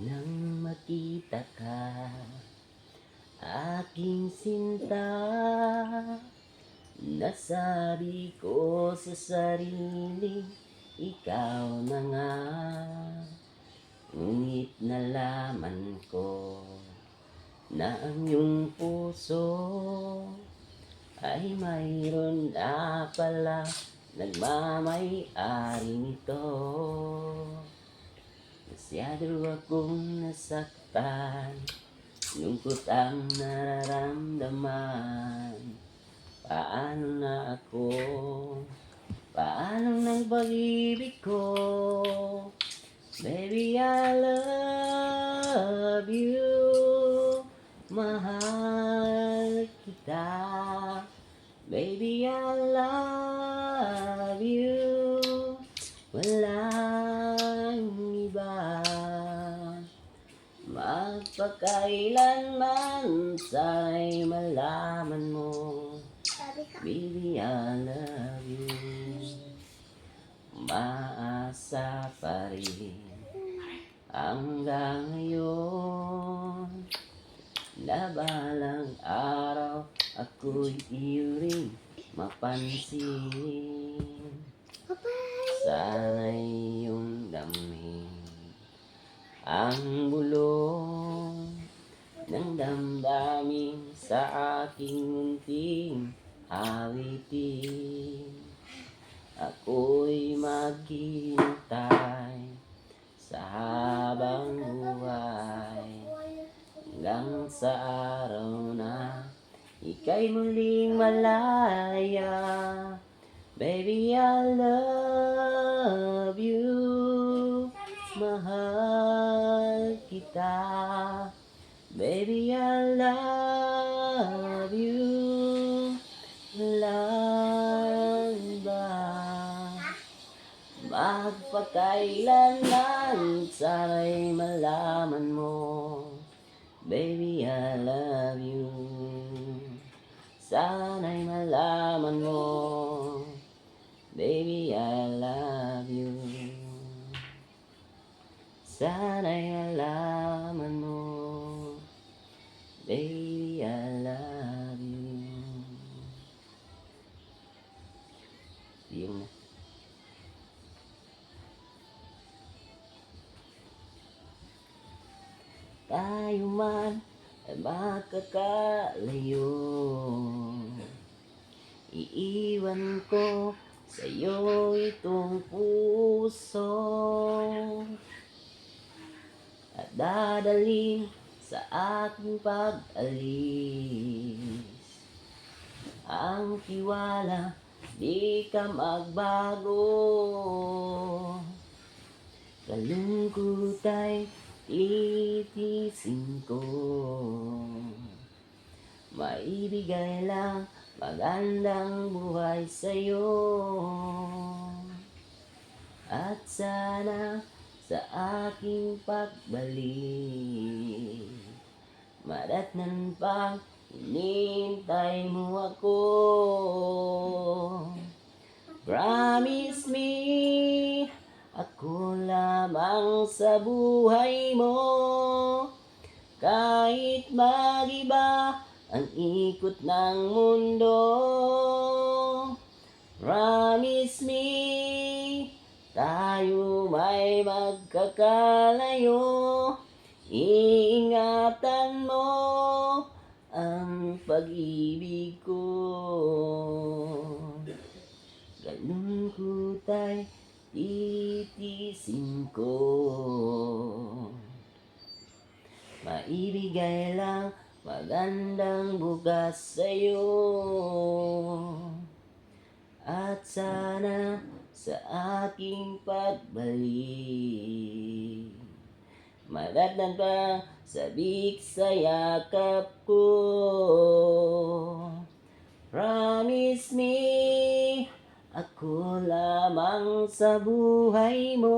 Nang makita ka Aking sinta Nasabi ko sa sarili Ikaw na nga. Ngunit nalaman ko Na ang iyong puso Ay mayroon na pala Nagmamay-ari nito Masyado akong nasaktan. Lungkot ang nararamdaman. Paano na ako? Paano ng pag-ibig ko? Baby, I love you. Mahal kita. Baby, I love you Walang iba Magpakailanman Sana'y malaman mo. Baby, I love you. Maasa pa rin. Hanggang ngayon Na balang araw Ako'y iyo rin mapansin. Sana'y iyong damhin. Ang bulong ng damdamin sa aking munting awitin Ako'y maghihintay sa habang buhay. Hanggang sa araw na ika'y muling malaya. Baby, I love you. Mahal kita Baby, I love you. Walang iba Magpakailanman Sana'y malaman mo. Baby, I love you. Sana'y malaman mo. Baby, I love you. Sana'y I love you Yung na Tayo man ay makakalayo. Iiwan ko sa iyo itong puso. At dadalhin sa aking pag-alis. Ang tiwala di ka magbago. Kalungkot ay titisin ko. Maibigay lang magandang buhay sa'yo. At sana sa aking pagbalik. Madatnan pang hinintay mo ako. Promise me Ako lamang sa buhay mo. Kahit magiba ang ikot ng mundo. Promise me Tayo may magkakalayo Iingatan mo ang pag-ibig ko. Ganun ko tay titisin ko. Maibigay lang magandang bukas sa'yo. At sana sa aking pagbalik. Madatnan pa sabik sa yakap ko. Promise me Ako lamang sa buhay mo.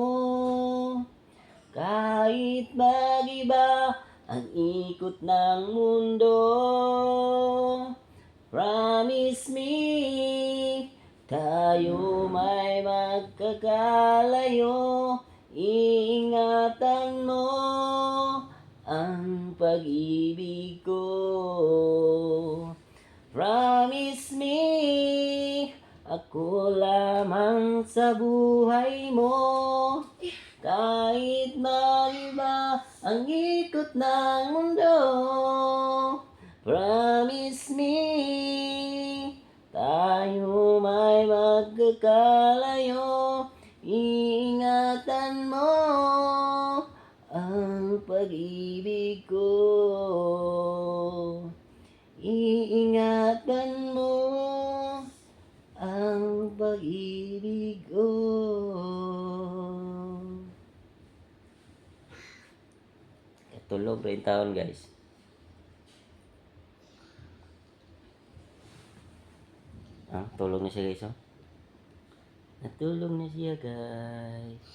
Kahit magiba ang ikot ng mundo Promise me Tayo may magkakalayo Ingatan mo pag-ibig ko. Promise me, ako lamang sa buhay mo. Kahit magiba ang ikot ng mundo. Promise me, magkakalayo. Iingatan mo ang pag-ibig ko. Iingatan mo ang pag-ibig ko. Katulog rin taon guys. Ah, tulog na siya guys oh. Natulog na siya guys.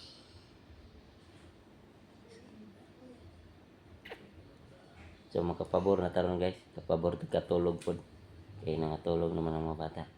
So makapabor na taron guys. Kapabor katulog pod. Kaya nangatulog naman ang mga bata.